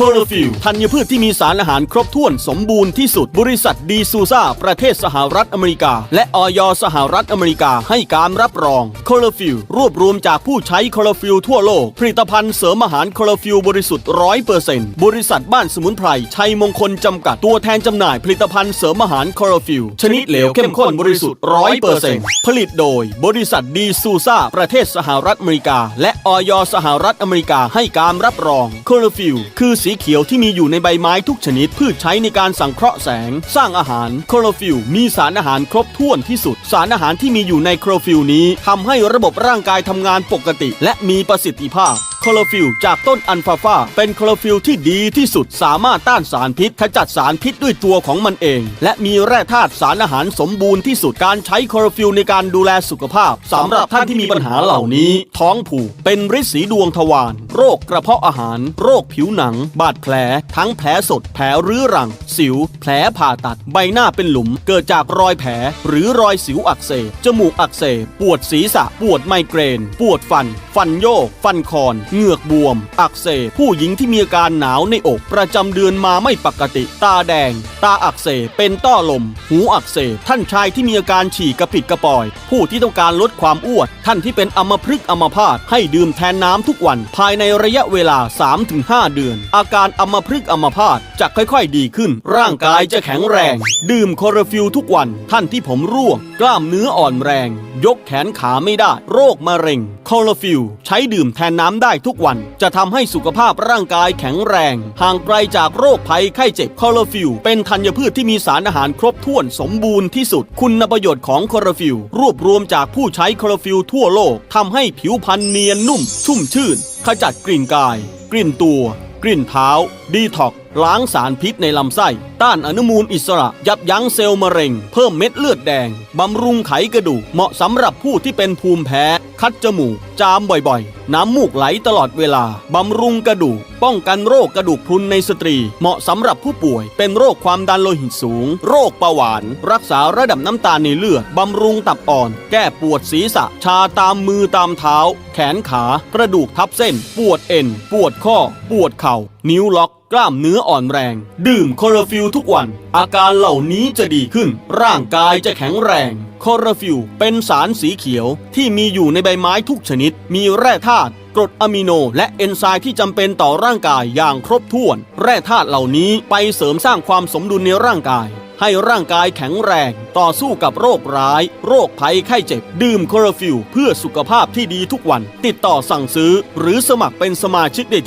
คอร์ฟิลธัญพืชที่มีสารอาหารครบถ้วนสมบูรณ์ที่สุด บริษัทดีซูซาประเทศสหรัฐอเมริกา และออยสหรัฐอเมริกาให้การรับรองคอร์ฟิลรวบรวมจากผู้ใช้คอร์ฟิลทั่วโลก ผลิตภัณฑ์เสริมอาหารคอร์ฟิลบริสุทธิ์ร้อยเปอร์เซ็นต์บริษัทบ้านสมุนไพรชัยมงคลจำกัดตัวแทนจำหน่ายผลิตภัณฑ์เสริมอาหารคอร์ฟิลชนิดเหลวเข้มข้นบริสุทธิ์ร้อยเปอร์เซ็นต์ผลิตโดย บริษัทดีซูซาประเทศสหรัฐอเมริกา และออยสหรัฐอเมริกาให้การรับรองคอร์ฟิลคือสีเขียวที่มีอยู่ในใบไม้ทุกชนิดพืชใช้ในการสังเคราะห์แสง สร้างอาหารคอร์ฟิลมีสารอาหารครบถ้วนที่สุด สารอาหารที่มีอยู่ในคอร์ฟิลนี้ทำให้ระบบร่างกายทำงานปกติ และมีประสิทธิภาพ คลอโรฟิลจากต้นอันฟาฟาเป็นคลอโรฟิลที่ดีที่สุดสามารถต้านสารพิษขจัดสารพิษด้วยตัวของมันเอง และมีแร่ธาตุสารอาหารสมบูรณ์ที่สุดการใช้คลอโรฟิลในการดูแลสุขภาพสำหรับท่านที่มีปัญหาเหล่านี้ ท้องผูกเป็นริดสีดวงทวารโรคกระเพาะอาหาร โรคผิวหนัง บาดแผล ทั้งแผลสดแผลรื้อรัง สิว แผลผ่าตัด ใบหน้าเป็นหลุม เกิดจากรอยแผล หรือรอยสิวอักเสบจมูกอักเสบปวดศีรษะ ปวดไมเกรน ปวดฟัน ฟันโยก ฟันคอนเหงือกบวม อักเสบผู้หญิงที่มีอาการหนาวในอก ประจำเดือนมาไม่ปกติ ตาแดง ตาอักเสบเป็นต้อลม หูอักเสบท่านชายที่มีอาการฉี่กระปิดกระปอย ผู้ที่ต้องการลดความอ้วนท่านที่เป็นอัมพฤกษ์อัมพาตให้ดื่มแทนน้ำทุกวัน ภายในระยะเวลา 3-5 เดือน อาการอัมพฤกษ์อัมพาตจะค่อยๆ ดีขึ้น ร่างกายจะแข็งแรง ดื่มคอร์ฟิลทุกวัน ท่านที่ผมร่วง กล้ามเนื้ออ่อนแรง ยกแขนขาไม่ได้ โรคมะเร็งคอร์ฟิลใช้ดื่มแทนน้ำได้ทุกวันจะทำให้สุขภาพร่างกายแข็งแรง ห่างไกลจากโรคภัยไข้เจ็บคอร์ฟิลเป็นธัญพืชที่มีสารอาหารครบถ้วนสมบูรณ์ที่สุด คุณประโยชน์ของคอร์ฟิลรวบรวมจากผู้ใช้คอร์ฟิลทั่วโลกทำให้ผิวพรรณเนียนนุ่ม ชุ่มชื่น ขจัดกลิ่นกาย กลิ่นตัว กลิ่นเท้า ดีท็อกล้างสารพิษในลำไส้ ต้านอนุมูลอิสระ ยับยั้งเซลล์มะเร็ง เพิ่มเม็ดเลือดแดง บำรุงไขกระดูก เหมาะสำหรับผู้ที่เป็นภูมิแพ้ คัดจมูก จามบ่อยๆ น้ำมูกไหลตลอดเวลา บำรุงกระดูก ป้องกันโรคกระดูกพรุนในสตรี เหมาะสำหรับผู้ป่วย เป็นโรคความดันโลหิตสูง โรคเบาหวาน รักษาระดับน้ำตาลในเลือด บำรุงตับอ่อน แก้ปวดศีรษะ ชาตามมือตามเท้า แขนขา กระดูกทับเส้น ปวดเอ็น ปวดข้อ ปวดเข่า นิ้วล็อกกล้ามเนื้ออ่อนแรง ดื่มคอร์ฟิลทุกวัน อาการเหล่านี้จะดีขึ้น ร่างกายจะแข็งแรง คอร์ฟิลเป็นสารสีเขียวที่มีอยู่ในใบไม้ทุกชนิด มีแร่ธาตุกรดอะมิโน และเอนไซม์ที่จำเป็นต่อร่างกายอย่างครบถ้วน แร่ธาตุเหล่านี้ไปเสริมสร้างความสมดุลในร่างกาย ให้ร่างกายแข็งแรง ต่อสู้กับโรคร้าย โรคภัยไข้เจ็บ ดื่มคอร์ฟิลเพื่อสุขภาพที่ดีทุกวัน ติดต่อสั่งซื้อ หรือสมัครเป็นสมาชิกได้ที่